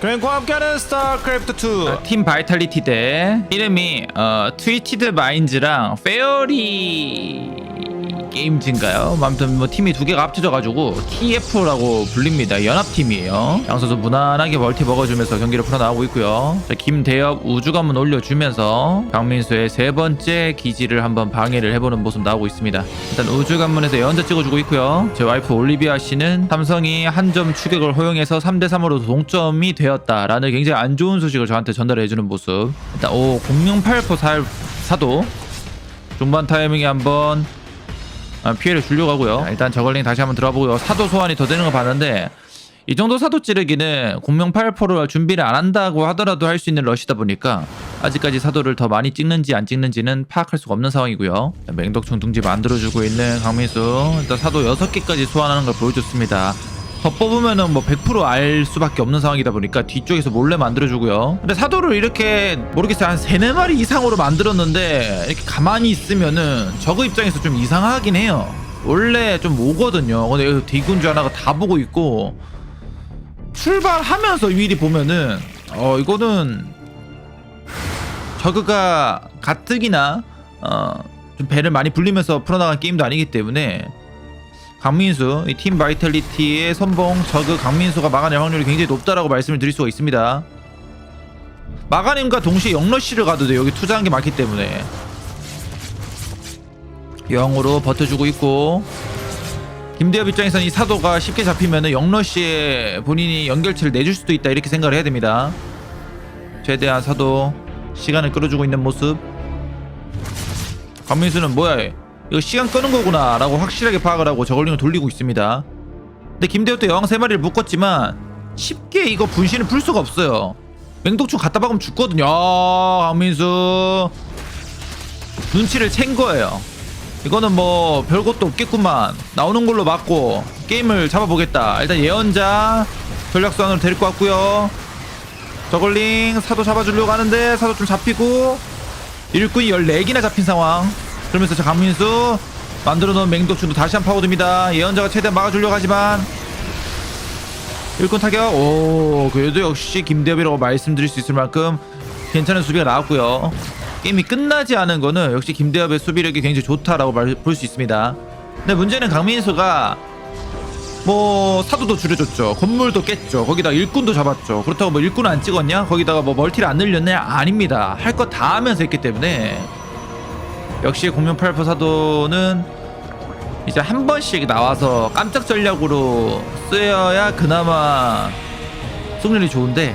그랭과 함께하는 스타크래프트 2 어, 팀 바이탈리티 대. 이름이 어, 트위티드 마인즈랑 페어리 게임즈인가요? 뭐 아무튼 뭐 팀이 두 개가 합쳐져가지고 TF라고 불립니다. 연합팀이에요. 양 선수 무난하게 멀티 먹어주면서 경기를 풀어나가고 있고요. 자, 김대엽 우주관문 올려주면서 강민수의 세 번째 기지를 한번 방해를 해보는 모습 나오고 있습니다. 일단 우주관문에서 연자 찍어주고 있고요. 제 와이프 올리비아 씨는 삼성이 한 점 추격을 허용해서 3대 3으로 동점이 되었다라는 굉장히 안 좋은 소식을 저한테 전달해주는 모습. 일단 오 008포 살 사도 중반 타이밍에 한번 아, 피해를 주려고 하고요. 일단 저걸링 다시 한번 들어보고요. 사도 소환이 더 되는 거 봤는데 이 정도 사도 찌르기는 공명 8포를 준비를 안 한다고 하더라도 할 수 있는 러시다 보니까 아직까지 사도를 더 많이 찍는지 안 찍는지는 파악할 수가 없는 상황이고요. 맹독충 둥지 만들어주고 있는 강민수 일단 사도 6개까지 소환하는 걸 보여줬습니다. 더 뽑으면은 뭐 100%알 수밖에 없는 상황이다 보니까 뒤쪽에서 몰래 만들어주고요. 근데 사도를 이렇게 모르겠어요. 한 3, 4마리 이상으로 만들었는데 이렇게 가만히 있으면은 저그 입장에서 좀 이상하긴 해요. 원래 좀 오거든요. 근데 여기 대군주 하나가 다 보고 있고 출발하면서 미리 보면은 어 이거는 저그가 가뜩이나 어 좀 배를 많이 불리면서 풀어나간 게임도 아니기 때문에 강민수 이 팀 바이탈리티의 선봉 저그 강민수가 막아낼 확률이 굉장히 높다라고 말씀을 드릴 수가 있습니다. 마가님과 동시에 영러쉬를 가도 돼요. 여기 투자한 게 많기 때문에 영으로 버텨주고 있고 김대엽 입장에서는 이 사도가 쉽게 잡히면은 영러쉬에 본인이 연결체를 내줄 수도 있다 이렇게 생각을 해야 됩니다. 최대한 사도 시간을 끌어주고 있는 모습. 강민수는 뭐야? 이거 시간 끄는 거구나 라고 확실하게 파악을 하고 저걸링을 돌리고 있습니다. 근데 김대엽도 여왕 3마리를 묶었지만 쉽게 이거 분신을 풀 수가 없어요. 맹독충 갖다 박으면 죽거든요. 아, 강민수. 눈치를 챈 거예요. 이거는 뭐 별것도 없겠구만. 나오는 걸로 맞고 게임을 잡아보겠다. 일단 예언자 전략선으로 데리고 왔고요. 저걸링 사도 잡아주려고 하는데 사도 좀 잡히고 일꾼이 14개나 잡힌 상황 그러면서 저 강민수 만들어 놓은 맹독충도 다시 한 파고듭니다. 예언자가 최대한 막아주려고 하지만 일꾼 타격. 오 그래도 역시 김대엽이라고 말씀드릴 수 있을 만큼 괜찮은 수비가 나왔고요. 게임이 끝나지 않은 거는 역시 김대엽의 수비력이 굉장히 좋다라고 볼 수 있습니다. 근데 문제는 강민수가 뭐 사도도 줄여줬죠. 건물도 깼죠. 거기다 일꾼도 잡았죠. 그렇다고 뭐 일꾼 안 찍었냐? 거기다가 뭐 멀티를 안 늘렸냐? 아닙니다. 할거다 하면서 했기 때문에 역시 공룡 8포 사도는 이제 한 번씩 나와서 깜짝 전략으로 쓰여야 그나마 승률이 좋은데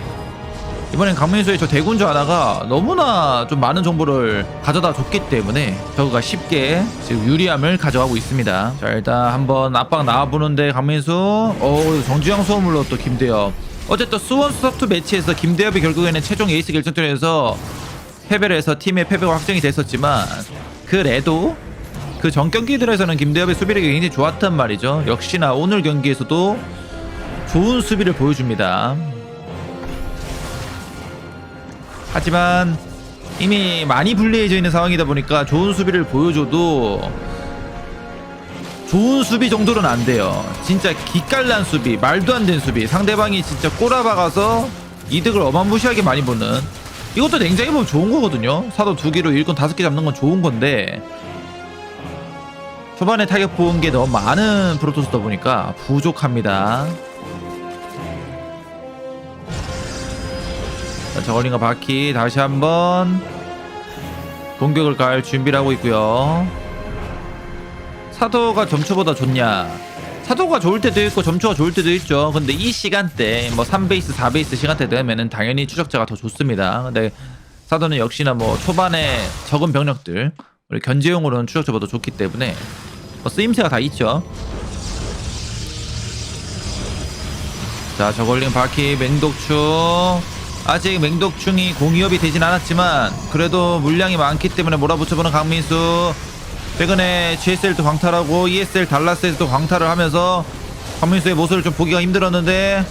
이번엔 강민수의 저 대군주 하나가 너무나 좀 많은 정보를 가져다 줬기 때문에 저그가 쉽게 지금 유리함을 가져가고 있습니다. 자 일단 한번 압박 나와보는데 강민수 어 정주영 소음물로 또 김대엽 어쨌든 수원 스타트 매치에서 김대엽이 결국에는 최종 에이스 결정전에서 패배를 해서 팀의 패배가 확정이 됐었지만 그래도 그 전 경기들에서는 김대엽의 수비력이 굉장히 좋았단 말이죠. 역시나 오늘 경기에서도 좋은 수비를 보여줍니다. 하지만 이미 많이 불리해져 있는 상황이다 보니까 좋은 수비를 보여줘도 좋은 수비 정도는 안 돼요. 진짜 기깔난 수비, 말도 안 되는 수비, 상대방이 진짜 꼬라박아서 이득을 어마무시하게 많이 보는 이것도 냉장히 보면 좋은 거거든요. 사도 두 개로 일꾼 다섯 개 잡는 건 좋은 건데 초반에 타격 보은 게 너무 많은 프로토스다 보니까 부족합니다. 자, 저걸링과 바퀴 다시 한번 공격을 갈 준비를 하고 있고요. 사도가 점초보다 좋냐? 사도가 좋을 때도 있고 점초가 좋을 때도 있죠. 근데 이 시간대 뭐 3베이스, 4베이스 시간대 되면은 당연히 추적자가 더 좋습니다. 근데 사도는 역시나 뭐 초반에 적은 병력들 우리 견제용으로는 추적자보다 좋기 때문에 뭐 쓰임새가 다 있죠. 자 저걸링 바퀴 맹독충 아직 맹독충이 공이업이 되진 않았지만 그래도 물량이 많기 때문에 몰아붙여보는 강민수 최근에 GSL도 광탈하고 ESL 달라스에서도 광탈을 하면서 강민수의 모습을 좀 보기가 힘들었는데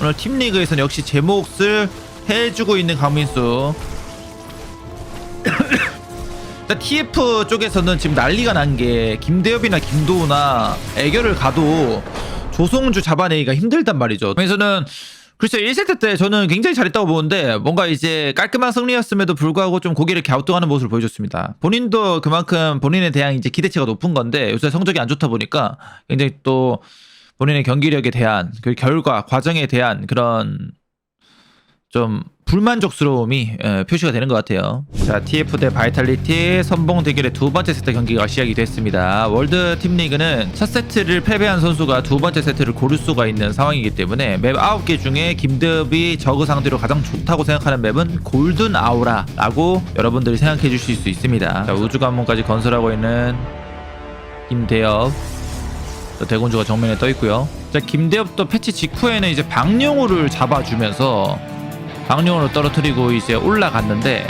오늘 팀리그에서는 역시 제 몫을 해주고 있는 강민수 TF 쪽에서는 지금 난리가 난 게 김대엽이나 김도우나 애결을 가도 조성주 잡아내기가 힘들단 말이죠. 그래서는 그렇죠. 1세트 때 저는 굉장히 잘했다고 보는데 뭔가 이제 깔끔한 승리였음에도 불구하고 좀 고개를 갸우뚱하는 모습을 보여줬습니다. 본인도 그만큼 본인에 대한 이제 기대치가 높은 건데 요새 성적이 안 좋다 보니까 굉장히 또 본인의 경기력에 대한 그 결과 과정에 대한 그런 좀 불만족스러움이 예, 표시가 되는 것 같아요. 자, TF 대 바이탈리티 선봉 대결의 두 번째 세트 경기가 시작이 됐습니다. 월드 팀 리그는 첫 세트를 패배한 선수가 두 번째 세트를 고를 수가 있는 상황이기 때문에 맵 9개 중에 김대엽이 저그 상대로 가장 좋다고 생각하는 맵은 골든 아우라라고 여러분들이 생각해 주실 수 있습니다. 자, 우주 관문까지 건설하고 있는 김대엽 또 대군주가 정면에 떠 있고요. 자, 김대엽도 패치 직후에는 이제 박영호를 잡아주면서 박룡으로 떨어뜨리고 이제 올라갔는데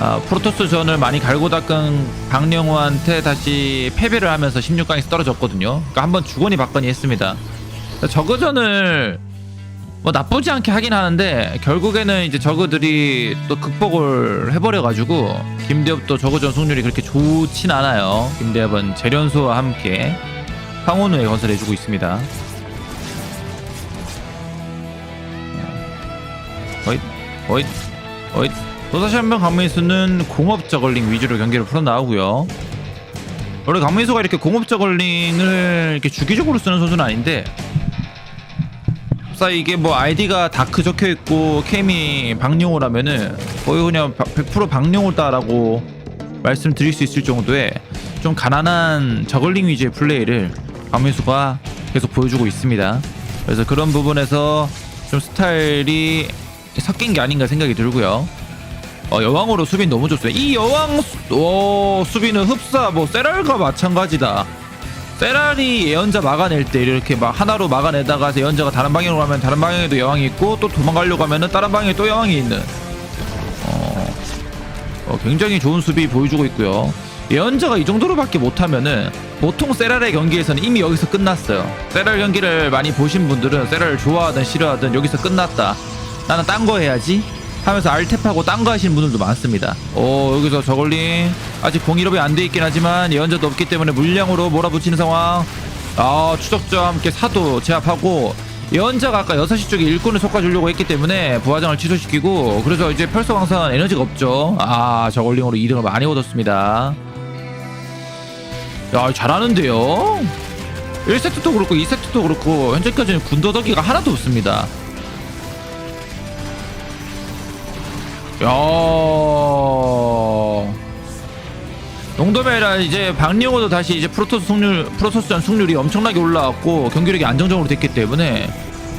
아, 프로토스 전을 많이 갈고 닦은 박영호한테 다시 패배를 하면서 16강에서 떨어졌거든요. 그러니까 한번 주거니 받거니 했습니다. 저거전을 뭐 나쁘지 않게 하긴 하는데 결국에는 이제 저그들이 또 극복을 해버려가지고 김대엽도 저그전 승률이 그렇게 좋진 않아요. 김대엽은 재련소와 함께 황혼우에 건설해주고 있습니다. 어잇 어잇 어잇 또 다시 한 번 강민수는 공업 저글링 위주로 경기를 풀어나오고요 원래 강민수가 이렇게 공업 저글링을 이렇게 주기적으로 쓰는 선수는 아닌데 사 이게 뭐 아이디가 다크 적혀 있고 캠이 박용호라면은 거의 그냥 100% 박용호다라고 말씀드릴 수 있을 정도의 좀 가난한 저글링 위주의 플레이를 강민수가 계속 보여주고 있습니다. 그래서 그런 부분에서 좀 스타일이 섞인 게 아닌가 생각이 들고요. 어, 여왕으로 수비 너무 좋습니다. 이 여왕 수, 오, 수비는 흡사 뭐 세랄과 마찬가지다. 세랄이 예언자 막아낼 때 이렇게 막 하나로 막아내다가 예언자가 다른 방향으로 가면 다른 방향에도 여왕이 있고 또 도망가려고 하면은 다른 방향에 또 여왕이 있는 어, 어, 굉장히 좋은 수비 보여주고 있고요. 예언자가 이 정도로밖에 못하면은 보통 세랄의 경기에서는 이미 여기서 끝났어요. 세랄 경기를 많이 보신 분들은 세랄을 좋아하든 싫어하든 여기서 끝났다. 나는 딴 거 해야지 하면서 알탭하고 딴 거 하시는 분들도 많습니다. 오 여기서 저걸링 아직 공일업이 안 돼 있긴 하지만 예언자도 없기 때문에 물량으로 몰아붙이는 상황. 아 추적자와 함께 사도 제압하고 예언자가 아까 6시 쪽에 일꾼을 솎아주려고 했기 때문에 부하장을 취소시키고 그래서 이제 펄서광선 에너지가 없죠. 아 저걸링으로 2등을 많이 얻었습니다. 야 잘하는데요. 1세트도 그렇고 2세트도 그렇고 현재까지는 군더더기가 하나도 없습니다. 야 아니라 이제 박영호도 다시 이제 프로토스 승률 프로토스전 승률이 엄청나게 올라왔고 경기력이 안정적으로 됐기 때문에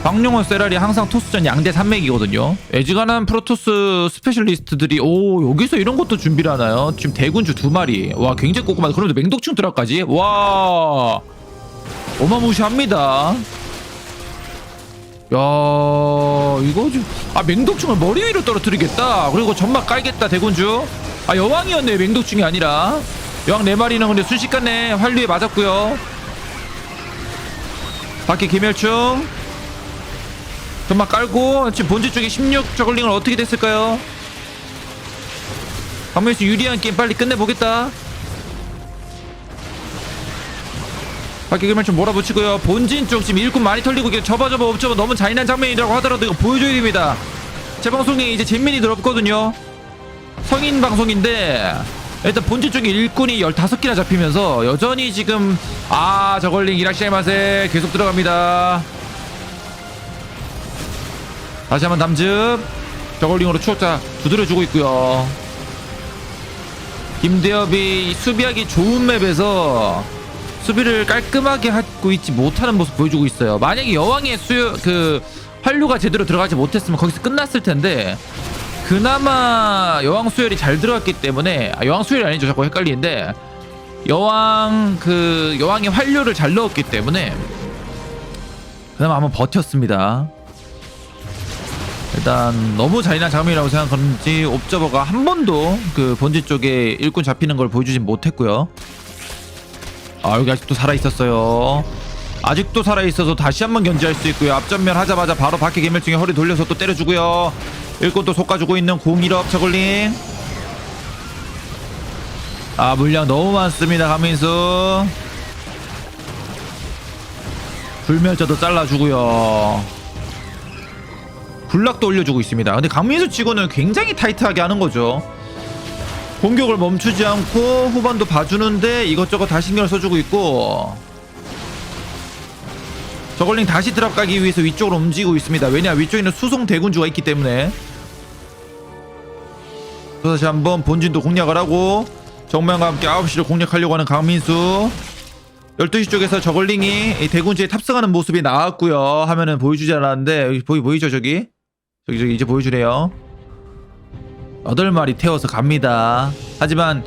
박영호 세랄이 항상 토스전 양대 산맥이거든요. 애지간한 프로토스 스페셜리스트들이 오 여기서 이런 것도 준비를 하나요? 지금 대군주 두 마리 와 굉장히 꼼꼼하다. 그런데 맹독충 드랍까지 와 어마무시합니다. 야 이거 좀아 맹독충을 머리 위로 떨어뜨리겠다. 그리고 점막 깔겠다 대군주. 아 여왕이었네 맹독충이 아니라. 여왕 네 마리는 근데 순식간에 활류에 맞았고요. 밖에 개멸충. 점막 깔고 지금 본질 쪽에 16 저글링을 어떻게 됐을까요? 박명수 유리한 게임 빨리 끝내보겠다 그러면 좀 몰아붙이고요. 본진 쪽 지금 일꾼 많이 털리고 이게 접어 접어 업접어 너무 잔인한 장면이라고 하더라도 이거 보여줘야 됩니다. 제 방송에 이제 잼민이들 없거든요. 성인 방송인데 일단 본진 쪽에 일꾼이 15개나 잡히면서 여전히 지금 아 저걸링 이라시아이 맛에 계속 들어갑니다. 다시 한번 담즙 저걸링으로 추적자 두드려주고 있고요. 김대엽이 수비하기 좋은 맵에서 수비를 깔끔하게 하고 있지 못하는 모습 보여주고 있어요. 만약에 여왕의 수요 그 활류가 제대로 들어가지 못했으면 거기서 끝났을 텐데 그나마 여왕 수열이 잘 들어갔기 때문에 아, 여왕 수열이 아니죠 자꾸 헷갈리는데 여왕 그 여왕의 활류를 잘 넣었기 때문에 그나마 한번 버텼습니다. 일단 너무 잔인한 장면이라고 생각하는지 옵저버가 한 번도 그 본질 쪽에 일꾼 잡히는 걸 보여주진 못했고요. 아 여기 아직도 살아있었어요 아직도 살아있어서 다시 한번 견제할 수 있고요 앞전면 하자마자 바로 밖에 개멸증에 허리 돌려서 또 때려주고요 일꾼 또 솎아주고 있는 공일업 저글링 아 물량 너무 많습니다 가민수 불멸자도 잘라주고요. 군락도 올려주고 있습니다. 근데 강민수 치고는 굉장히 타이트하게 하는 거죠. 공격을 멈추지 않고 후반도 봐주는데 이것저것 다 신경을 써주고 있고. 저걸링 다시 드랍 가기 위해서 위쪽으로 움직이고 있습니다. 왜냐 위쪽에는 수송 대군주가 있기 때문에. 또 다시 한번 본진도 공략을 하고 정면과 함께 9시를 공략하려고 하는 강민수. 12시 쪽에서 저걸링이 이 대군주에 탑승하는 모습이 나왔고요. 하면은 보여주지 않았는데 여기 보이, 보이죠 저기? 저기 저기 이제 보여주네요 여덟 마리 태워서 갑니다 하지만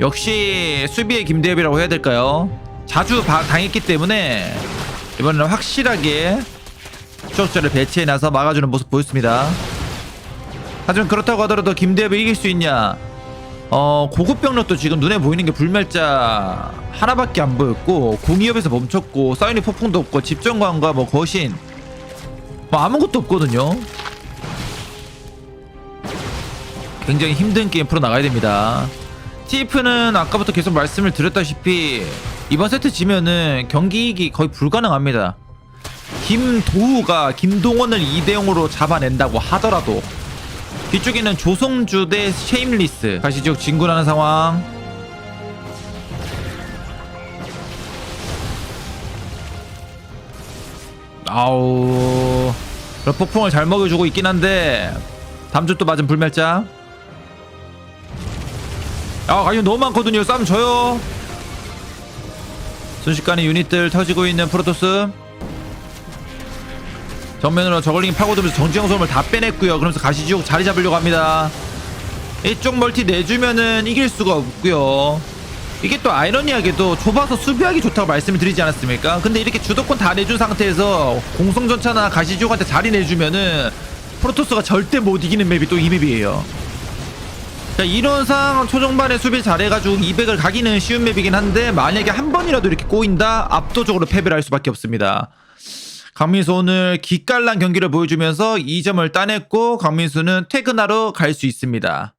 역시 수비의 김대엽이라고 해야 될까요? 자주 바- 당했기 때문에 이번에는 확실하게 추적자를 배치해 놔서 막아주는 모습 보였습니다 하지만 그렇다고 하더라도 김대엽이 이길 수 있냐? 어 고급 병력도 지금 눈에 보이는 게 불멸자 하나밖에 안 보였고 공이업에서 멈췄고 사이니 폭풍도 없고 집정관과 뭐 거신 뭐 아무것도 없거든요. 굉장히 힘든 게임 풀어 나가야 됩니다. TF는 아까부터 계속 말씀을 드렸다시피 이번 세트 지면은 경기 이기 거의 불가능합니다. 김도우가 김동원을 2대 0으로 잡아낸다고 하더라도 뒤쪽에는 조성주 대 쉐임리스 가시죠 진군하는 상황 아우 폭풍을 잘 먹여주고 있긴 한데 담주 또 맞은 불멸자 아 가면 너무 많거든요 싸움 져요 순식간에 유닛들 터지고 있는 프로토스 정면으로 저글링 파고들면서 정지형 소음을 다 빼냈고요. 그러면서 가시지옥 자리 잡으려고 합니다. 이쪽 멀티 내주면은 이길 수가 없고요. 이게 또 아이러니하게도 좁아서 수비하기 좋다고 말씀을 드리지 않았습니까? 근데 이렇게 주도권 다 내준 상태에서 공성전차나 가시지옥한테 자리 내주면은 프로토스가 절대 못 이기는 맵이 또 이 맵이에요. 자, 이론상 초중반에 수비 잘해가지고 200을 가기는 쉬운 맵이긴 한데 만약에 한 번이라도 이렇게 꼬인다 압도적으로 패배를 할 수밖에 없습니다. 강민수 오늘 기깔난 경기를 보여주면서 2점을 따냈고 강민수는 퇴근하러 갈 수 있습니다.